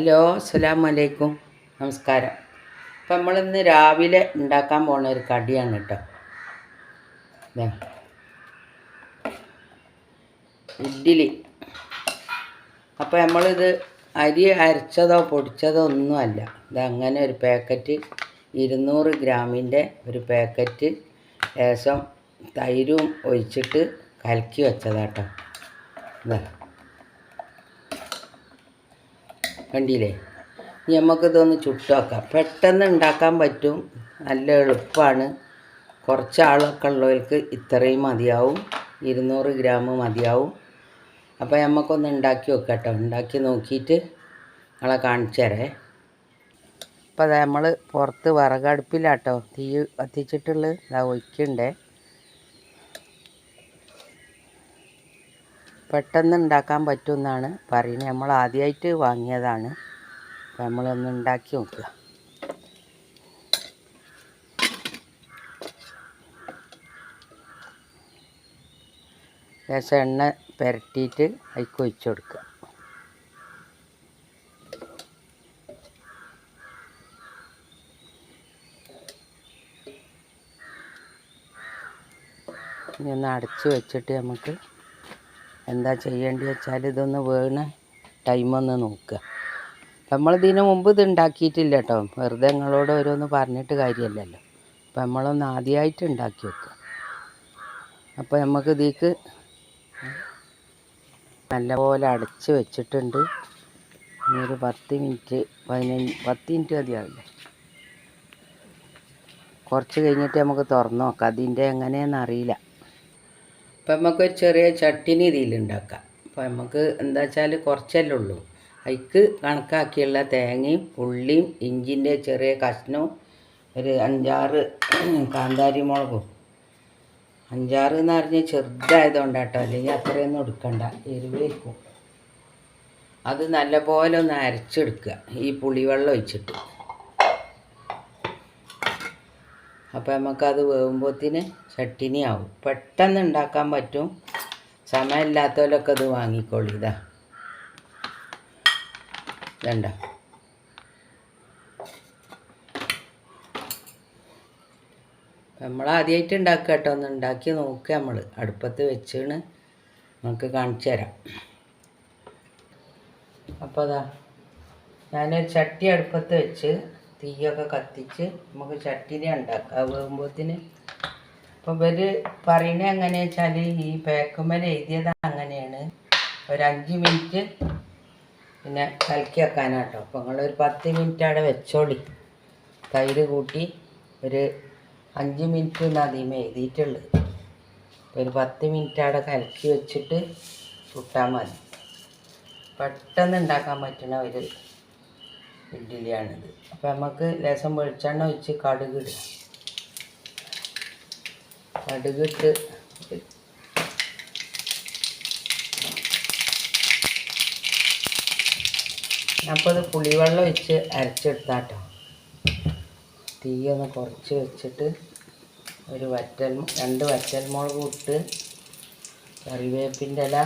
Hello അസ്സലാമു അലൈക്കും. നമസ്കാരം. അപ്പം നമ്മളിന്ന് രാവിലെ ഉണ്ടാക്കാൻ പോണ ഒരു കടിയാണ് കേട്ടോ. ഇഡ്ഡലി. അപ്പോൾ നമ്മളിത് അരി അരച്ചതോ പൊടിച്ചതോ ഒന്നുമല്ല ഇത് അങ്ങനെ ഒരു പാക്കറ്റ് ഇരുന്നൂറ് ഗ്രാമിന്റെ ഒരു പാക്കറ്റ് ലേശം തൈരും ഒഴിച്ചിട്ട് കലക്കി വെച്ചതാട്ടോ. ഇതാ കണ്ടില്ലേ? ഇനി നമുക്കിതൊന്ന് ചുട്ടുവെക്കാം പെട്ടെന്ന് ഉണ്ടാക്കാൻ പറ്റും. നല്ല എളുപ്പമാണ് കുറച്ച് ആളൊക്കെ ഉള്ളവർക്ക് ഇത്രയും മതിയാവും. ഇരുന്നൂറ് ഗ്രാം മതിയാവും. അപ്പോൾ നമുക്കൊന്ന് ഉണ്ടാക്കി വെക്കാം കേട്ടോ ഉണ്ടാക്കി നോക്കിയിട്ട് നിങ്ങളെ കാണിച്ചു തരേ. അപ്പോൾ അത് നമ്മൾ പുറത്ത് വിറകടുപ്പിലാട്ടോ. തീ കത്തിച്ചിട്ടുള്ളത്. ഇതാ ഒഴിക്കണ്ടേ? പെട്ടെന്ന് ഉണ്ടാക്കാൻ പറ്റുമെന്നാണ് പറയുന്നത്. നമ്മൾ ആദ്യമായിട്ട് വാങ്ങിയതാണ്. നമ്മളൊന്ന് ഉണ്ടാക്കി നോക്കുക. ലേശം എണ്ണ പുരട്ടിയിട്ട് അതിക്ക് ഒഴിച്ചു കൊടുക്കുക. ഇനി ഒന്ന് അടച്ച് വെച്ചിട്ട് നമുക്ക് എന്താ ചെയ്യേണ്ടി വെച്ചാൽ ഇതൊന്ന് വീണ് ടൈമൊന്ന് നോക്കുക നമ്മൾ ഇതിന് മുമ്പ് ഇത് ഉണ്ടാക്കിയിട്ടില്ല കേട്ടോ വെറുതെ നിങ്ങളോട് ഓരോന്ന് പറഞ്ഞിട്ട് കാര്യമല്ലല്ലോ അപ്പം നമ്മളൊന്ന് ആദ്യമായിട്ട് ഉണ്ടാക്കി വെക്കുക അപ്പോൾ നമുക്ക് ഇതിക്ക് നല്ലപോലെ അടച്ച് വെച്ചിട്ടുണ്ട്. ഇനിയൊരു പത്ത് മിനിറ്റ് പതിനഞ്ച് പത്ത് മിനിറ്റ് മതിയാവില്ലേ? കുറച്ച് കഴിഞ്ഞിട്ട് നമുക്ക് തുറന്നു നോക്കാം. അതിന്റെ എങ്ങനെയാണെന്ന് അറിയില്ല. അപ്പം നമുക്കൊരു ചെറിയ ചട്ടിനി ഇതിലുണ്ടാക്കാം അപ്പം നമുക്ക് എന്താ വെച്ചാൽ കുറച്ചല്ലേ ഉള്ളൂ. അതിക്ക് കണക്കാക്കിയുള്ള തേങ്ങയും ഉള്ളിയും ഇഞ്ചിന്റെ ചെറിയ കഷ്ണവും ഒരു അഞ്ചാറ് കാന്താരി മുളകും. അഞ്ചാറ് എന്ന് പറഞ്ഞാൽ ചെറുതായതുകൊണ്ട് കേട്ടോ അല്ലെങ്കിൽ അത്രയൊന്നും എടുക്കണ്ട. എരിവേക്കും അത് നല്ലപോലെ ഒന്ന് അരച്ചെടുക്കുക. ഈ പുളിവെള്ളം ഒഴിച്ചിട്ട്. അപ്പോൾ നമുക്കത് വേകുമ്പോഴത്തിന് ചട്ടിനി ആവും പെട്ടെന്ന് ഉണ്ടാക്കാൻ പറ്റും. സമയമില്ലാത്തവരൊക്കെ ഇത് വാങ്ങിക്കോളൂ ഇതാ. വേണ്ട നമ്മൾ ആദ്യമായിട്ട് ഉണ്ടാക്കുക കേട്ടോ. ഒന്ന് ഉണ്ടാക്കി നോക്കുക നമ്മൾ അടുപ്പത്ത് വെച്ചാണ് നമുക്ക് കാണിച്ചു തരാം. അപ്പോൾ അതാ ഞാനൊരു ചട്ടി അടുപ്പത്ത് വെച്ച് തീയൊക്കെ കത്തിച്ച് നമുക്ക് ചട്ടിനെ ഉണ്ടാക്കാം വേകുമ്പോത്തിന് അപ്പോൾ ഇവർ പറയണത് എങ്ങനെയാ വെച്ചാൽ ഈ പേക്കുമ്മൽ എഴുതിയത് അങ്ങനെയാണ്. ഒരു അഞ്ച് മിനിറ്റ് പിന്നെ കലക്കി വെക്കാനാട്ടോ. അപ്പോൾ നിങ്ങളൊരു പത്ത് മിനിറ്റ് അവിടെ വെച്ചോളി. തൈര് കൂട്ടി ഒരു അഞ്ച് മിനിറ്റ് എന്ന് അധികം എഴുതിയിട്ടുള്ളത് ഒരു പത്ത് മിനിറ്റ് അവിടെ കലക്കി വെച്ചിട്ട് ചുട്ടാൽ മതി. പെട്ടെന്ന് ഉണ്ടാക്കാൻ പറ്റുന്ന ഒരു ഇഡ്ഡലിയാണിത്. അപ്പോൾ നമുക്ക് ലേശം വെളിച്ചെണ്ണ ഒഴിച്ച് കടുക് ഇടുക. കടുകിട്ട് അപ്പോൾ അത് പുളിവെള്ളം വെച്ച് അരച്ചെടുത്താട്ടോ. തീയൊന്ന് കുറച്ച് വെച്ചിട്ട് ഒരു വറ്റൽ രണ്ട് വറ്റൽ വറ്റൽമുളക് ഇട്ട് കറിവേപ്പിന്റെ ഇല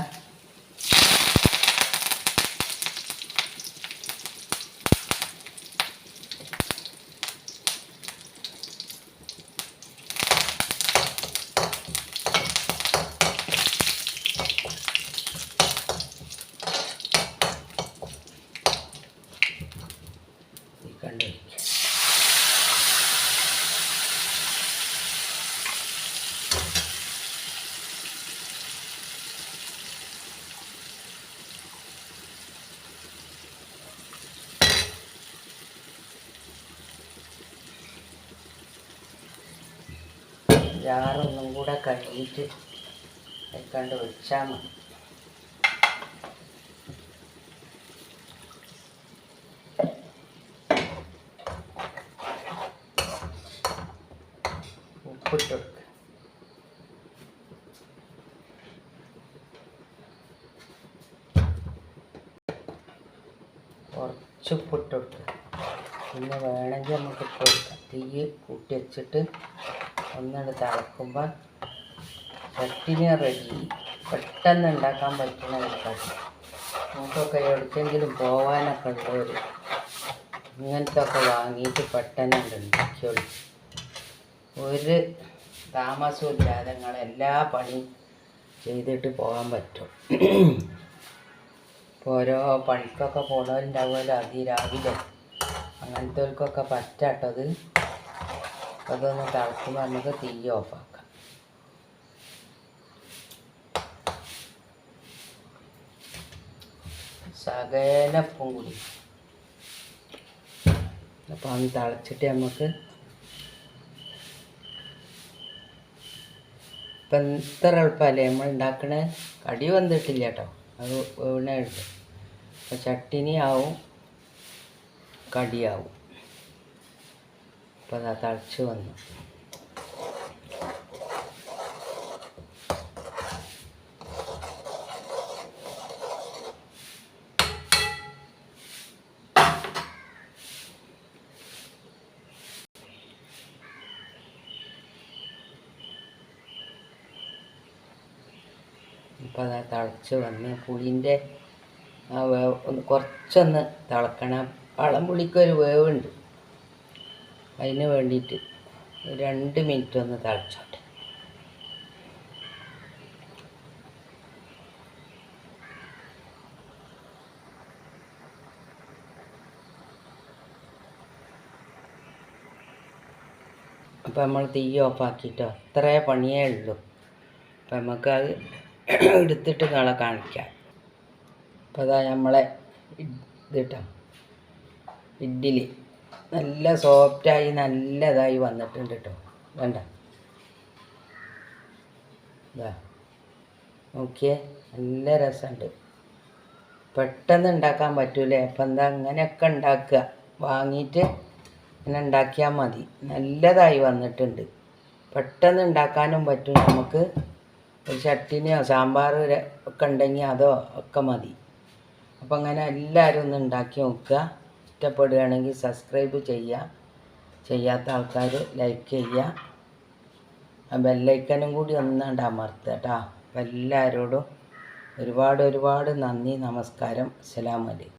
ജാറൊന്നും കൂടെ കഴുകിയിട്ട് വെക്കാണ്ട് വെച്ചാൽ മതി. ഉപ്പിട്ട് കുറച്ച് ഉപ്പിട്ട് പിന്നെ വേണമെങ്കിൽ നമുക്ക് തീ കൂട്ടി വെച്ചിട്ട് ഒന്നിട്ട് തിളക്കുമ്പോൾ ചട്ടിന് റെഡി പെട്ടെന്ന് ഉണ്ടാക്കാൻ പറ്റുന്ന ഒരു കടി. നമുക്കൊക്കെ എവിടേക്കെങ്കിലും പോകാനൊക്കെ ഉള്ളവർ ഇങ്ങനത്തെ ഒക്കെ വാങ്ങിയിട്ട് പെട്ടെന്ന് ഉണ്ടാക്കിയോളൂ ഒരു താമസവും ഇല്ലാതെ എല്ലാ ചെയ്തിട്ട് പോകാൻ പറ്റും. ഇപ്പോൾ ഓരോ പണിക്കൊക്കെ പോണവരുണ്ടാവുമല്ലോ. അതിരാവിലെ അങ്ങനത്തെ പറ്റാട്ടത് അതൊന്ന് തിളക്കുമ്പോൾ നമുക്ക് തീ ഓഫാക്കാം. സകലപ്പും കൂടി. അപ്പോൾ അന്ന് തിളച്ചിട്ട് നമുക്ക് ഇപ്പം ഇത്ര എളുപ്പമല്ലേ നമ്മൾ ഉണ്ടാക്കണ കടി വന്നിട്ടില്ല കേട്ടോ. അത് അപ്പം ചട്ടിനി ആവും കടിയാവും. അപ്പം അത് തളിച്ച് വന്നു. അപ്പം അത് തിളച്ച് വന്ന്. പുളിന്റെ ആ വേവ് ഒന്ന് കുറച്ചൊന്ന് തിളക്കണം. പഴം പുളിക്കൊരു വേവുണ്ട്. അതിന് വേണ്ടിയിട്ട് രണ്ട് മിനിറ്റ് ഒന്ന് തിളച്ചോട്ടെ. അപ്പം നമ്മൾ തീ ഓഫാക്കിയിട്ടോ അത്രേ പണിയേ ഉള്ളൂ. അപ്പം നമുക്കത് എടുത്തിട്ട് നാളെ കാണിക്കാം. അപ്പം അതാ നമ്മളെ ഇതിട്ടോ ഇഡ്ഡലി. നല്ല സോഫ്റ്റായി നല്ലതായി വന്നിട്ടുണ്ട് കേട്ടോ വേണ്ട നോക്കിയേ നല്ല രസമുണ്ട്. പെട്ടെന്ന് ഉണ്ടാക്കാൻ പറ്റൂലേ? അപ്പം എന്താ അങ്ങനെയൊക്കെ ഉണ്ടാക്കുക. വാങ്ങിയിട്ട് ഇങ്ങനെ ഉണ്ടാക്കിയാൽ മതി. നല്ലതായി വന്നിട്ടുണ്ട്. പെട്ടെന്ന് ഉണ്ടാക്കാനും പറ്റും. നമുക്ക് ഒരു ചട്ടിനെയോ സാമ്പാർ ഒക്കെ ഉണ്ടെങ്കിൽ അതോ ഒക്കെ മതി. അപ്പം അങ്ങനെ എല്ലാവരും ഒന്ന് ഉണ്ടാക്കി നോക്കുക. ഇഷ്ടപ്പെടുകയാണെങ്കിൽ സബ്സ്ക്രൈബ് ചെയ്യുക. ചെയ്യാത്ത ആൾക്കാർ ലൈക്ക് ചെയ്യുക. ആ ബെല്ലൈക്കനും കൂടി ഒന്നാണ്ട് അമർത്തുക കേട്ടോ. അപ്പം എല്ലാവരോടും ഒരുപാട് ഒരുപാട് നന്ദി നമസ്കാരം. അസ്സലാമു അലൈക്കും.